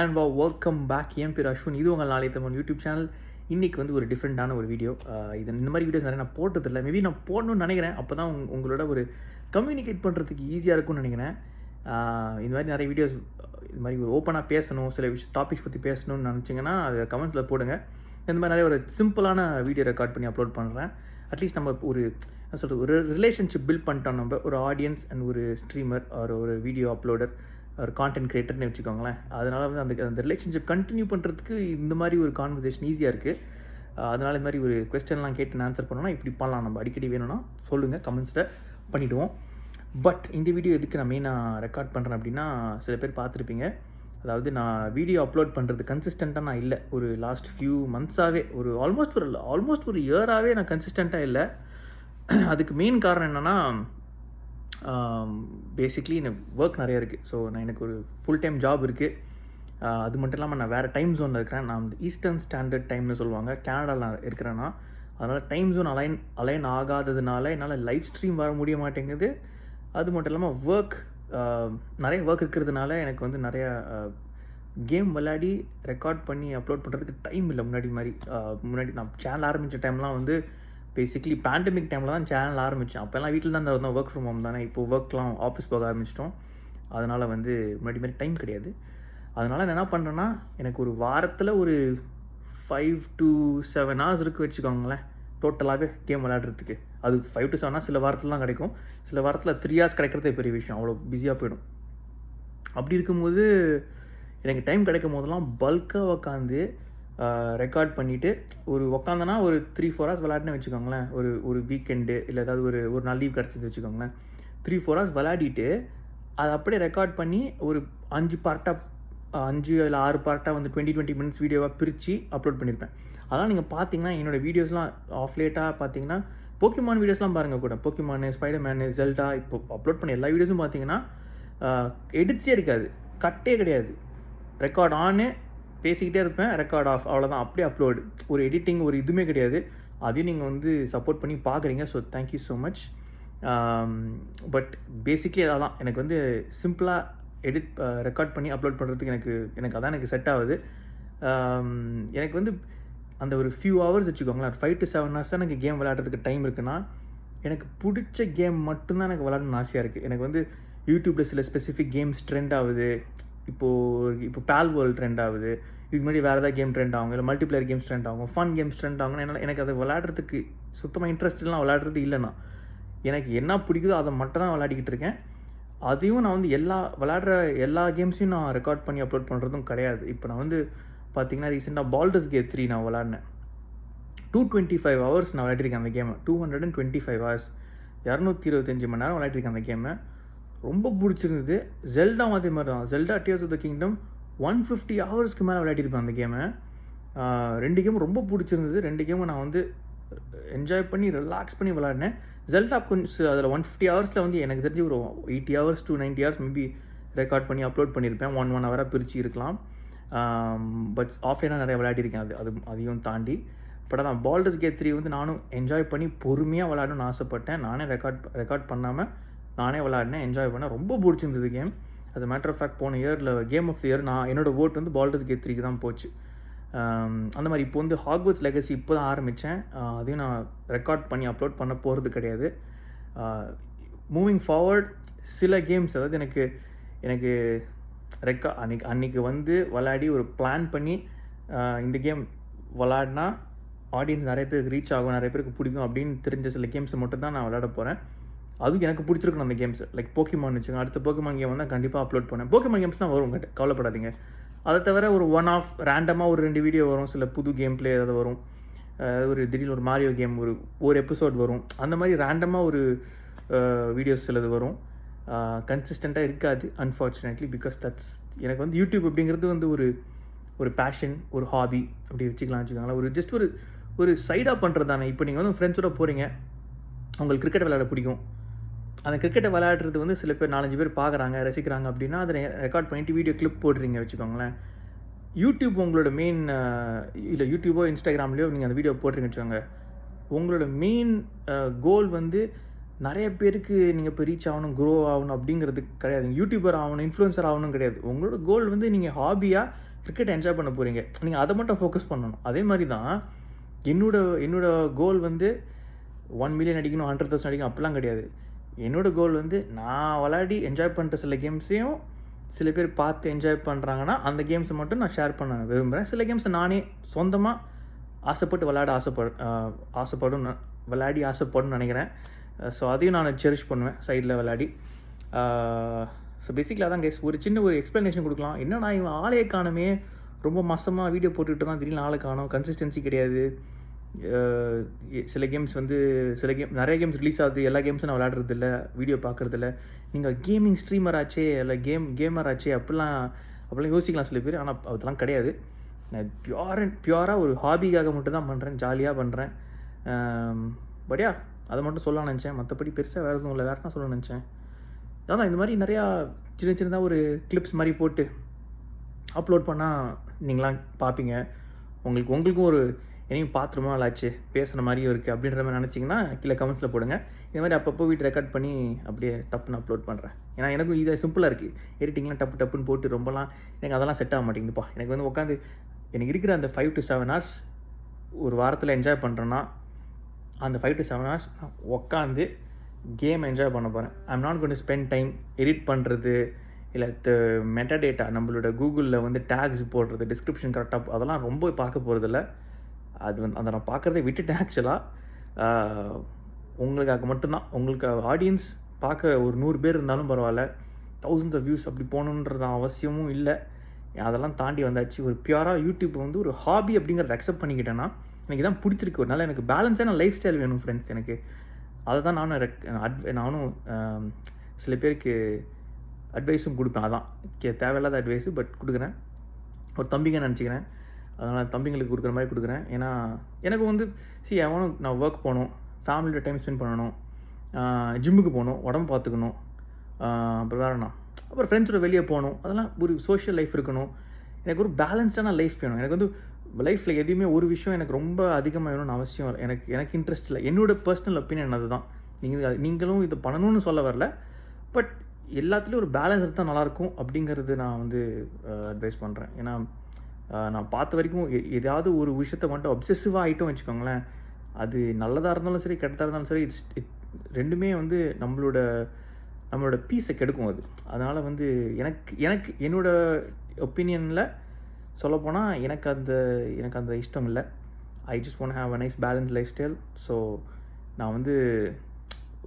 And வா welcome back என் பேர் அஸ்வின் இது உங்கள் நாளைய தமிழ் யூடியூப் சேனல் இன்றைக்கி வந்து ஒரு டிஃப்ரெண்ட்டான ஒரு வீடியோ இது இந்த மாதிரி வீடியோஸ் நிறைய நான் போட்டதில்லை. மேபி நான் போடணும்னு நினைக்கிறேன். அப்போ தான் உங் உங்களோட ஒரு கம்யூனிகேட் பண்ணுறதுக்கு ஈஸியாக இருக்கும்னு நினைக்கிறேன். இந்த மாதிரி நிறைய வீடியோஸ் இது மாதிரி ஒரு ஓப்பனாக பேசணும் சில விஷய டாபிக்ஸ் பற்றி பேசணும்னு நினச்சிங்கன்னா அதை கமெண்ட்ஸில் போடுங்க. இந்த மாதிரி நிறைய ஒரு சிம்பிளான வீடியோ ரெக்கார்ட் பண்ணி அப்லோட் பண்ணுறேன் அட்லீஸ்ட் நம்ம ஒரு என்ன சொல்கிறது ஒரு ரிலேஷன்ஷிப் பில்ட் பண்ணிட்டோம். நம்ம ஒரு ஆடியன்ஸ் அண்ட் ஒரு ஸ்ட்ரீமர் ஒரு ஒரு வீடியோ அப்லோடர் ஒரு கான்டென்ட் கிரியேட்டர்னு வச்சுக்கோங்களேன். அதனால் வந்து அந்த அந்த ரிலேஷன்ஷிப் கண்டினியூ பண்ணுறதுக்கு இந்த மாதிரி ஒரு கான்வர்சேஷன் ஈஸியாக இருக்குது அதனால் இந்த மாதிரி ஒரு கொஸ்டின்லாம் கேட்டு ஆன்சர் பண்ணோன்னா இப்படி பண்ணலாம். நம்ம அடிக்கடி வேணும்னா சொல்லுங்கள் கமெண்ட்ஸில் பண்ணிவிடுவோம் பட் இந்த வீடியோ எதுக்கு நான் மெயினாக ரெக்கார்ட் பண்ணுறேன் அப்படின்னா சில பேர் பார்த்துருப்பீங்க. அதாவது நான் வீடியோ அப்லோட் பண்ணுறது கன்சிஸ்டண்ட்டாக நான் இல்லை. ஒரு லாஸ்ட் ஃபியூ மந்த்ஸாகவே ஒரு ஆல்மோஸ்ட் ஒரு ஆல்மோஸ்ட் ஒரு இயராகவே நான் கன்சிஸ்டண்ட்டாக இல்லை. அதுக்கு மெயின் காரணம் என்னென்னா Um, பேசிக்லி எனக்கு ஒர்க் நிறைய இருக்குது ஸோ நான் எனக்கு ஒரு ஃபுல் டைம் ஜாப் இருக்குது அது மட்டும் இல்லாமல் நான் வேறு டைம் ஜோனில் இருக்கிறேன். நான் வந்து ஈஸ்டர்ன் ஸ்டாண்டர்ட் டைம்னு சொல்லுவாங்க. கனடாவில் இருக்கிறேன்னா அதனால் டைம் ஜோன் அலைன் அலைன் ஆகாததுனால என்னால் லைவ் ஸ்ட்ரீம் வர முடிய மாட்டேங்குது. அது மட்டும் இல்லாமல் ஒர்க் uh, நிறைய ஒர்க் இருக்கிறதுனால எனக்கு வந்து நிறையா கேம் uh, விளையாடி ரெக்கார்ட் பண்ணி அப்லோட் பண்ணுறதுக்கு டைம் இல்லை. முன்னாடி மாதிரி uh, முன்னாடி நான் சேனல் ஆரம்பித்த டைம்லாம் வந்து பேசிக்லி பேண்டமிக் டைமில் தான் சேனல் ஆரம்பித்தேன் அப்போல்லாம் வீட்டில் தான் இருந்தோம் ஒர்க் ஃப்ரம் ஹோம் தானே. இப்போ ஒர்க்லாம் ஆஃபீஸ் போக ஆரம்பிச்சிட்டோம். அதனால் வந்து முன்னாடி மாதிரி டைம் கிடையாது. அதனால் நான் என்ன பண்ணுறேன்னா எனக்கு ஒரு வாரத்தில் ஒரு ஃபைவ் டு செவன் ஹவர்ஸ் இருக்கு வச்சுக்கோங்களேன். டோட்டலாகவே கேம் விளையாடுறதுக்கு. அது ஃபைவ் டு செவன் ஹவர்ஸ் சில வாரத்தில் தான் கிடைக்கும். சில வாரத்தில் த்ரீ ஹவர்ஸ் கிடைக்கிறதே பெரிய விஷயம். அவ்வளோ பிஸியாக போயிடும். அப்படி இருக்கும்போது எனக்கு டைம் கிடைக்கும் போதெல்லாம் பல்காக உக்காந்து ரெக்கார்ட் பண்ணிவிட்டு ஒரு உக்காந்தனா ஒரு த்ரீ ஃபோர் ஹவர்ஸ் விளையாடுன்னு வச்சுக்கோங்களேன். ஒரு ஒரு வீக்கெண்டு இல்லை ஏதாவது ஒரு ஒரு நாள் லீவ் கிடச்சிது வச்சுக்கோங்களேன். த்ரீ ஃபோர் ஹவர்ஸ் விளையாடிட்டு அதை அப்படியே ரெக்கார்ட் பண்ணி ஒரு அஞ்சு பார்ட்டாக அஞ்சு இல்லை ஆறு பார்ட்டாக வந்து டுவெண்ட்டி டுவெண்ட்டி மினிட்ஸ் வீடியோவாக பிரித்து அப்லோட் பண்ணியிருப்பேன் அதெல்லாம் நீங்கள் பார்த்தீங்கன்னா என்னோடய வீடியோஸ்லாம் ஆஃப் லேட்டாக பார்த்தீங்கன்னா போக்கிமான் வீடியோஸ்லாம் பாருங்கள் கூட. போக்கிமானு ஸ்பைடர் மேனு ஜெல்டா இப்போ அப்லோட் பண்ண எல்லா வீடியோஸும் பார்த்தீங்கன்னா எடிட்ஸே இருக்காது. கட்டே கிடையாது. ரெக்கார்ட் ஆனு பேசிக்கிட்டே இருப்பேன் ரெக்கார்ட் ஆஃப் அவ்வளோதான் அப்படியே அப்லோடு ஒரு எடிட்டிங் ஒரு இதுவுமே கிடையாது. அதையும் நீங்கள் வந்து சப்போர்ட் பண்ணி பார்க்குறீங்க so thank you so much but basically அதான். எனக்கு வந்து சிம்பிளாக எடிட் ரெக்கார்ட் பண்ணி அப்லோட் பண்ணுறதுக்கு எனக்கு எனக்கு அதான் எனக்கு செட் ஆகுது. எனக்கு வந்து அந்த ஒரு ஃபியூ ஹவர்ஸ் வச்சுக்கோங்களேன். ஃபைவ் டு செவன் ஹவர்ஸ் தான் எனக்கு கேம் விளையாடுறதுக்கு டைம் இருக்குன்னா எனக்கு பிடிச்ச கேம் மட்டும்தான் எனக்கு விளாடணும்னு ஆசையாக இருக்குது எனக்கு வந்து யூடியூப்பில் சில ஸ்பெசிஃபிக் கேம்ஸ் ட்ரெண்ட் ஆகுது. இப்போது இப்போ பேல் வேர்ல்ட் ட்ரெண்ட் ஆகுது. இதுக்கு முன்னாடி வேறு ஏதாவது கேம் ட்ரெண்ட் ஆகும்? இல்லை மல்டிப்ளேயர் கேம்ஸ் ட்ரெண்ட் ஆகும்? ஃபன் கேம்ஸ் ட்ரெண்ட் ஆகும் என்னால் எனக்கு அதை விளையாடுறதுக்கு சுத்தமாக இன்ட்ரெஸ்ட் எல்லாம் விளையாடுறது இல்லைண்ணா. எனக்கு என்ன பிடிக்குதோ அதை மட்டும் தான் விளையாடிக்கிட்டு இருக்கேன். அதையும் நான் வந்து எல்லா விளையாடுற எல்லா கேம்ஸையும் நான் ரெக்கார்ட் பண்ணி அப்லோட் பண்ணுறதும் கிடையாது. இப்போ நான் வந்து பார்த்தீங்கன்னா ரீசெண்டாக பால்டர்ஸ் கே த்ரீ நான் விளாடினேன் டூ டுவெண்ட்டி ஃபைவ் ஹவர்ஸ் நான் விளையாடிருக்கேன் அந்த கேமை two hundred and twenty five hours இரநூத்தி இருபத்தஞ்சி மணி நேரம் விளையாடிருக்கேன் அந்த கேமை ரொம்ப பிடிச்சிருந்தது. ஜெல்டாவும் அதே மாதிரி தான் Zelda tears of the kingdom one fifty ஹவர்ஸ்க்கு மேலே விளையாடிருப்பேன் அந்த கேமை ரெண்டு கேமும் ரொம்ப பிடிச்சிருந்தது. ரெண்டு கேமும் நான் வந்து என்ஜாய் பண்ணி ரிலாக்ஸ் பண்ணி விளாடினேன் ஜெல்டா கொஞ்சம் அதில் ஒன் ஃபிஃப்டி ஹவர்ஸில் வந்து எனக்கு தெரிஞ்சு ஒரு eighty hours two ninety hours maybe record பண்ணி அப்லோட் பண்ணியிருப்பேன் ஒன் ஒன் ஹவராக பிரித்து இருக்கலாம். பட் ஆஃப்லைனாக நிறைய விளையாடிருக்கேன். அது அது அதையும் தாண்டி. பட் அதான் பால்டர்ஸ் கே த்ரீ வந்து நானும் என்ஜாய் பண்ணி பொறுமையாக விளையாடணும்னு ஆசைப்பட்டேன். நானே ரெக்கார்ட் ரெக்கார்ட் பண்ணாமல் நானே விளாடினேன் என்ஜாய் பண்ணேன். ரொம்ப பிடிச்சிருந்தது கேம் அது மேட்டர் ஆஃப் ஃபேக்ட் போன இயரில் கேம் ஆஃப் இயர் நான் என்னோடய ஓட் வந்து பால்டர்ஸ் கே த்ரீக்கு தான் போச்சு. அந்த மாதிரி இப்போ வந்து ஹாக்வர்ஸ் லெகசி இப்போ தான் ஆரம்பித்தேன் அதையும் நான் ரெக்கார்ட் பண்ணி அப்லோட் பண்ண போகிறது கிடையாது. மூவிங் ஃபார்வர்ட் சில கேம்ஸ் அதாவது எனக்கு எனக்கு ரெக்கா அன்னைக்கு அன்றைக்கி வந்து விளையாடி ஒரு பிளான் பண்ணி இந்த கேம் விளாடினா ஆடியன்ஸ் நிறைய பேருக்கு ரீச் ஆகும் நிறைய பேருக்கு பிடிக்கும் அப்படின்னு தெரிஞ்ச சில கேம்ஸை மட்டும் தான் நான் விளையாட போகிறேன் அதுவும் எனக்கு பிடிச்சிருக்கணும் அந்த கேம்ஸ் லைக் போக்கிமான் வச்சுங்க அடுத்த போக்கிமான் கேம் வந்து கண்டிப்பாக அப்லோட் பண்ணேன் போக்கிமான் கேம்ஸ்லாம் வரும் உங்கள்கிட்ட கவலைப்படாதீங்க. அதை தவிர ஒரு ஒன் ஆஃப் ரேண்டமாக ஒரு ரெண்டு வீடியோ வரும் சில புது கேம் ப்ளே ஏதாவது வரும். ஒரு திடீர்னு ஒரு மாரியோ கேம் ஒரு ஒரு எபிசோட் வரும். அந்த மாதிரி ரேண்டமாக ஒரு வீடியோஸ் சிலது வரும். கன்சிஸ்டண்ட்டாக இருக்காது அன்ஃபார்ச்சுனேட்லி பிகாஸ் தட்ஸ் எனக்கு வந்து யூடியூப் அப்படிங்கிறது வந்து ஒரு ஒரு பேஷன் ஒரு ஹாபி அப்படி வச்சுக்கலாம் வச்சுக்கோங்களேன். ஒரு ஜஸ்ட் ஒரு ஒரு சைடாக பண்ணுறது தானே இப்போ நீங்கள் வந்து ஃப்ரெண்ட்ஸோட போகிறீங்க உங்களுக்கு கிரிக்கெட் விளையாட பிடிக்கும். அந்த கிரிக்கெட்டை விளையாடுறது வந்து சில பேர் நாலஞ்சு பேர் பார்க்குறாங்க ரசிக்கிறாங்க அப்படின்னா அதை ரெக்கார்ட் பண்ணிட்டு வீடியோ கிளிப் போடுறீங்க வச்சுக்கோங்களேன். யூடியூப் உங்களோட மெயின் இல்லை யூடியூபோ இன்ஸ்டாகிராம்லேயோ நீங்கள் அந்த வீடியோ போடுறீங்க வச்சுக்கோங்க. உங்களோட மெயின் கோல் வந்து நிறைய பேருக்கு நீங்கள் இப்போ ரீச் ஆகணும் க்ரோ ஆகணும் அப்படிங்கிறது கிடையாது. யூடியூபர் ஆகணும் இன்ஃப்ளூயன்சர் ஆகணும் கிடையாது. உங்களோட கோல் வந்து நீங்கள் ஹாபியாக கிரிக்கெட் என்ஜாய் பண்ண போகிறீங்க நீங்கள் அதை மட்டும் ஃபோக்கஸ் பண்ணணும். அதே மாதிரி தான் என்னோட என்னோட கோல் வந்து ஒன் மில்லியன் அடிக்கணும் ஹண்ட்ரட் தௌசண்ட் அடிக்கணும் அப்படிலாம் கிடையாது. என்னோட கோல் வந்து நான் விளையாடி என்ஜாய் பண்ணுற சில கேம்ஸையும் சில பேர் பார்த்து என்ஜாய் பண்ணுறாங்கன்னா அந்த கேம்ஸை மட்டும் நான் ஷேர் பண்ண விரும்புகிறேன் சில கேம்ஸை நானே சொந்தமாக ஆசைப்பட்டு விளையாட ஆசைப்பட ஆசைப்படும் விளையாடி ஆசைப்படும் நினைக்கிறேன். ஸோ அதையும் நான் செரிஷ் பண்ணுவேன் சைடில் விளையாடி. ஸோ பேசிக்கலாக தான் கேஸ் ஒரு சின்ன ஒரு எக்ஸ்ப்ளனேஷன் கொடுக்கலாம். என்னன்னா இவன் ஆளே காணுமே ரொம்ப மாசமாக வீடியோ போட்டுக்கிட்டு தான் திடீர்னு ஆளை காணும். கன்சிஸ்டன்சி கிடையாது. சில கேம்ஸ் வந்து சில கேம் நிறைய கேம்ஸ் ரிலீஸ் ஆகுது. எல்லா கேம்ஸும் நான் விளையாடுறதில்ல வீடியோ பார்க்குறதில்ல. நீங்கள் கேமிங் ஸ்ட்ரீமர் ஆச்சே இல்லை கேம் கேமர் ஆச்சே அப்படிலாம் அப்படிலாம் யோசிக்கலாம் சில பேர். ஆனால் அதெல்லாம் கிடையாது. நான் பியூர் அண்ட் பியூராக ஒரு ஹாபிக்காக மட்டும் தான் பண்ணுறேன் ஜாலியாக பண்ணுறேன் படியா அதை மட்டும் சொல்ல நினச்சேன். மற்றபடி பெருசாக வேறு எதுவும் இல்லை. வேறு என்ன சொல்ல நினச்சேன்? அதான் இந்த மாதிரி நிறையா சின்ன சின்னதாக ஒரு கிளிப்ஸ் மாதிரி போட்டு அப்லோட் பண்ணால் நீங்களாம் பார்ப்பீங்க. உங்களுக்கு உங்களுக்கும் ஒரு என்னையும் பாத்ரூமா ஆச்சு பேசுகிற மாதிரியும் இருக்குது அப்படின்ற மாதிரி நினச்சிங்கன்னா கீழே கமெண்ட்ஸில் போடுங்க. இந்த மாதிரி அப்பப்போ வீட்டு ரெக்கார்ட் பண்ணி அப்படியே டப்புன்னு அப்லோட் பண்ணுறேன் ஏன்னா எனக்கும் இதை சிம்பிளாக இருக்குது எடிட்டிங்லாம் டப்பு டப்புன்னு போட்டு ரொம்பலாம் எனக்கு அதெல்லாம் செட் ஆக மாட்டேங்குதுப்பா. எனக்கு வந்து உட்காந்து எனக்கு இருக்கிற அந்த ஃபைவ் டு செவன் ஹவர்ஸ் ஒரு வாரத்தில் என்ஜாய் பண்ணுறேன்னா அந்த ஃபைவ் டு செவன் ஹவர்ஸ் நான் உட்காந்து கேம் என்ஜாய் பண்ண போகிறேன் I'm not gonna spend time edit பண்ணுறது இல்லை மெட்டா டேட்டா நம்மளோட கூகுளில் வந்து டேக்ஸ் போடுறது டிஸ்கிரிப்ஷன் கரெக்டாக அதெல்லாம் ரொம்ப பார்க்க போகிறதில்ல அது வந்து அதை நான் பார்க்குறதே விட்டுட்டேன் ஆக்சுவலாக உங்களுக்காக மட்டும்தான். உங்களுக்கு ஆடியன்ஸ் பார்க்க ஒரு நூறு பேர் இருந்தாலும் பரவாயில்ல. தௌசண்ட்ஸ் ஆஃப் வியூஸ் அப்படி போகணுன்றது அவசியமும் இல்லை. அதெல்லாம் தாண்டி வந்தாச்சு. ஒரு பியூராக யூடியூப் வந்து ஒரு ஹாபி அப்படிங்கிறத அக்செப்ட் பண்ணிக்கிட்டேன்னா எனக்கு தான் பிடிச்சிருக்கு. ஒரு நாள் எனக்கு பேலன்ஸான லைஃப் ஸ்டைல் வேணும் ஃப்ரெண்ட்ஸ் எனக்கு. அதை தான் நானும் ரெக் அட் நானும் சில பேருக்கு அட்வைஸும் கொடுப்பேன். அதான். தேவையில்லாத அட்வைஸு பட் கொடுக்குறேன். ஒரு தம்பிங்க நினச்சிக்கிறேன். அதனால் தம்பிங்களுக்கு கொடுக்குற மாதிரி கொடுக்குறேன். ஏன்னா எனக்கு வந்து சி அவனும் நான் ஒர்க் போகணும் ஃபேமிலியோட டைம் ஸ்பெண்ட் பண்ணணும் ஜிம்முக்கு போகணும் உடம்பு பார்த்துக்கணும் அப்புறம் வேறண்ணா அப்புறம் ஃப்ரெண்ட்ஸோட வெளியே போகணும் அதெல்லாம் ஒரு சோஷியல் லைஃப் இருக்கணும். எனக்கு ஒரு பேலன்ஸ்டான லைஃப் வேணும். எனக்கு வந்து லைஃப்பில் எதுவுமே ஒரு விஷயம் எனக்கு ரொம்ப அதிகமாக வேணும்னு அவசியம் இல்லை. எனக்கு எனக்கு இன்ட்ரெஸ்ட் இல்லை. என்னோட பர்சனல் ஒப்பீனியன் அதுதான். நீங்கள் நீங்களும் இது பண்ணணும்னு சொல்ல வரல. பட் எல்லாத்துலேயும் ஒரு பேலன்ஸ் இருந்தால் நல்லாயிருக்கும் அப்படிங்கிறது நான் வந்து அட்வைஸ் பண்ணுறேன் ஏன்னா நான் பார்த்த வரைக்கும் எ- ஏதாவது ஒரு விஷயத்த மட்டும் அப்சசிவாக ஆகிட்டோம் வச்சுக்கோங்களேன் அது நல்லதாக இருந்தாலும் சரி கெட்டதாக இருந்தாலும் சரி இட்ஸ் இட் ரெண்டுமே வந்து நம்மளோட நம்மளோட பீஸை கெடுக்கும் அது. அதனால் வந்து எனக்கு எனக்கு என்னோட ஒப்பீனியனில் சொல்லப்போனால் எனக்கு அந்த எனக்கு அந்த இஷ்டம் இல்லை. I just want have a nice balance lifestyle so நான் வந்து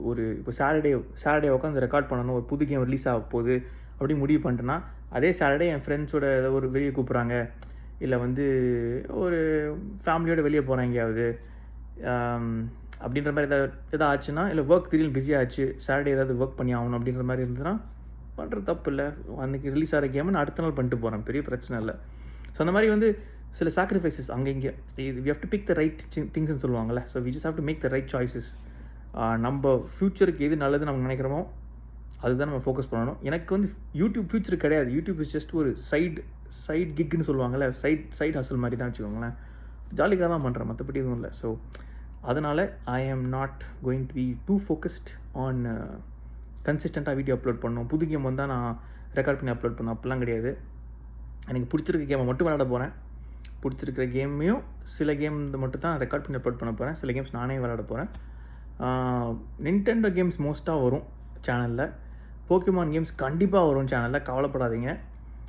ஒரு இப்போ சாட்டர்டே சாட்டர்டே உட்காந்து ரெக்கார்ட் பண்ணணும் ஒரு புது கேம் ரிலீஸ் ஆக போகுது அப்படி முடிவு பண்ணிட்டேன்னா அதே சாட்டர்டே என் ஃப்ரெண்ட்ஸோட ஏதோ ஒரு வெளியே கூப்பிட்றாங்க. இல்லை வந்து ஒரு ஃபேமிலியோடு வெளியே போகிறேன் எங்கேயாவது அப்படின்ற மாதிரி எதாவது எதாவது ஆச்சுன்னா இல்லை ஒர்க் திடீர்னு பிஸி ஆச்சு சாட்டர்டே ஏதாவது ஒர்க் பண்ணி ஆகணும் அப்படின்ற மாதிரி இருந்ததுன்னா பண்ணுறது தப்பு இல்லை. அன்றைக்கி ரிலீஸ் ஆகிற கேமை நான் அடுத்த நாள் பண்ணிட்டு போகிறேன் பெரிய பிரச்சனை இல்லை. ஸோ அந்த மாதிரி வந்து சில சாக்ரிஃபைசஸ் அங்கே இங்கே. இது we have to pick the right திங்ஸ்னு சொல்லுவாங்கல்ல. So we just have to make the right choices நம்ம ஃப்யூச்சருக்கு எது நல்லது நம்ம நினைக்கிறோமோ அதுதான் நம்ம ஃபோக்கஸ் பண்ணணும். எனக்கு வந்து யூடியூப் ஃபியூச்சர் கிடையாது. யூடியூப் இஸ் ஜஸ்ட் ஒரு சைடு சைட் கிக்னு சொல்லுவாங்கல்ல சைட் சைட் ஹசல் மாதிரி தான் வச்சுக்கோங்களேன். ஜாலிக்காக தான் பண்ணுறேன் மற்றபடி எதுவும் இல்லை. ஸோ அதனால் I am not going to be too focused on கன்சிஸ்டண்ட்டாக வீடியோ அப்லோட் பண்ணோம். புது கேம் வந்தால் நான் ரெக்கார்ட் பண்ணி அப்லோட் பண்ணோம். அப்படிலாம் கிடையாது. எனக்கு பிடிச்சிருக்க கேமை மட்டும் விளாட போகிறேன் பிடிச்சிருக்கிற கேமையும் சில கேம் மட்டும் தான் ரெக்கார்ட் பண்ணி அப்லோட் பண்ண போகிறேன் சில கேம்ஸ் நானே விளாட போகிறேன் நின்டெண்டோ கேம்ஸ் மோஸ்ட்டாக வரும் சேனலில் போக்கிமான் கேம்ஸ் கண்டிப்பாக வரும் சேனலில் கவலைப்படாதீங்க.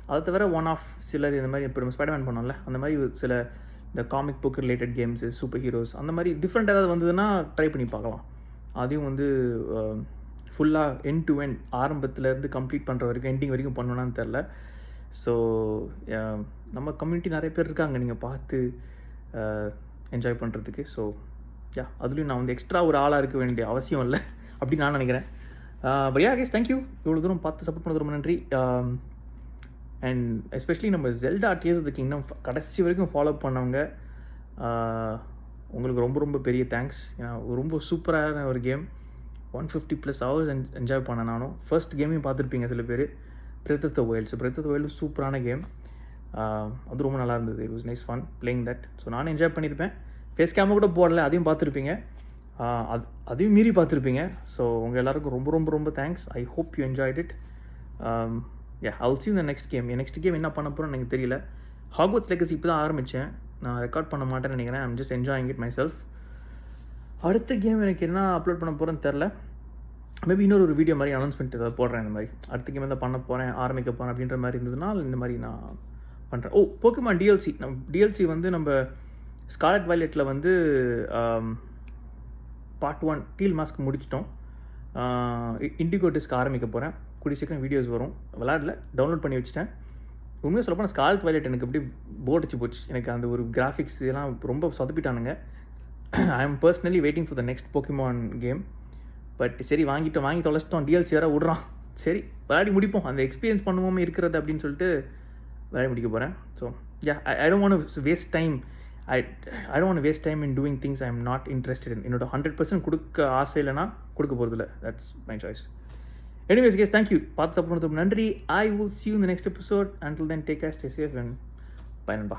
அதை தவிர ஒன் ஆஃப் சிலர் இந்த மாதிரி இப்போ நம்ம ஸ்பைடர்மேன் பண்ணோம்ல அந்த மாதிரி ஒரு சில இந்த comic book related games super heroes அந்த மாதிரி டிஃப்ரெண்ட் ஏதாவது வந்ததுன்னா ட்ரை பண்ணி பார்க்கலாம். அதையும் வந்து ஃபுல்லாக என் டு என் ஆரம்பத்துலேருந்து கம்ப்ளீட் பண்ணுற வரைக்கும் எண்டிங் வரைக்கும் பண்ணணும்னு தெரில ஸோ நம்ம கம்யூனிட்டி நிறைய பேர் இருக்காங்க நீங்கள் பார்த்து என்ஜாய் பண்ணுறதுக்கு ஸோ யா அதுலேயும் நான் வந்து எக்ஸ்ட்ரா ஒரு ஆளாக இருக்க வேண்டிய அவசியம் இல்லை அப்படின்னு நான் நினைக்கிறேன். பட் யா கேஸ் தேங்க்யூ இவ்வளோ தூரம் பார்த்து சப்போர்ட் பண்ணுறது ரொம்ப நன்றி. அண்ட் எஸ்பெஷலி நம்ம ஜெல்டா டேஸ் த கிங்டம் கடைசி வரைக்கும் ஃபாலோ பண்ணவங்க உங்களுக்கு ரொம்ப ரொம்ப பெரிய தேங்க்ஸ் ஏன்னா ரொம்ப சூப்பரான ஒரு game one fifty plus hours enjoy பண்ண நானும். ஃபர்ஸ்ட் கேமையும் பார்த்துருப்பீங்க சில பேர். Breath of the worlds breath of the world சூப்பரான கேம் அது ரொம்ப நல்லா இருந்தது. It was nice fun playing that so நானும் என்ஜாய் பண்ணியிருப்பேன் ஃபேஸ் கேமு கூட போடல. அதையும் பார்த்துருப்பீங்க. அது அதையும் மீறி பார்த்துருப்பீங்க. ஸோ உங்கள் எல்லாருக்கும் ரொம்ப ரொம்ப ரொம்ப thanks I hope you enjoyed it you'll see இந்த நெக்ஸ்ட் கேம் என் நெக்ஸ்ட் கேம் என்ன பண்ண போகிறோம் எனக்கு தெரியல. ஹாக்வர்ட்ஸ் லெக்கஸ் இப்போ தான் ஆரம்பித்தேன் நான் ரெக்கார்ட் பண்ண மாட்டேன்னு நினைக்கிறேன். I'm just enjoying it myself அடுத்த கேம் எனக்கு என்ன அப்லோட் பண்ண போகிறேன்னு தெரில மேபி இன்னொரு ஒரு வீடியோ மாதிரி அனௌன்ஸ்மெண்ட் ஏதாவது போடுறேன் இந்த மாதிரி. அடுத்த கேம் தான் பண்ண போகிறேன் ஆரம்பிக்க போகிறேன் அப்படின்ற மாதிரி இருந்ததுன்னா இந்த மாதிரி நான் பண்ணுறேன் ஓ oh, போக்குமான் டிஎல்சி நம்ம டிஎல்சி வந்து நம்ம ஸ்காலட் வைலெட்டில் வந்து பார்ட் ஒன் டீல் மாஸ்க் முடிச்சிட்டோம். இண்டிகோ டிஸ்க் ஆரம்பிக்க போகிறேன் கூடிய சீக்கிரம் வீடியோஸ் வரும். விளாடல டவுன்லோட் பண்ணி வச்சுட்டேன். உண்மையாக சொல்லப்போனால் ஸ்காலட் வைலெட் எனக்கு எப்படி போட்டுச்சு போச்சு. எனக்கு அந்த ஒரு கிராஃபிக்ஸ் இதெல்லாம் ரொம்ப சொதப்பிட்டானுங்க. I am personally waiting for the next Pokemon game but சரி வாங்கிட்டோம் வாங்கி தொலைச்சிட்டோம். டிஎல்சி வேறு விட்றான். சரி விளையாடி முடிப்போம். அந்த எக்ஸ்பீரியன்ஸ் பண்ணுவோமே இருக்கிறது அப்படின்னு சொல்லிட்டு விளையாடி முடிக்க போகிறேன் so yeah I I don't want waste time I I don't waste time in doing things I am not interested in என்னோட ஹண்ட்ரட் பர்சன்ட் கொடுக்க ஆசை இல்லைனா கொடுக்க போகிறதில்ல that's my choice anyways guys thank you பார்த்து தப்பு நன்றி. ஐ வில் சி யூ இந்த next episode until then take care stay safe and பயன்பா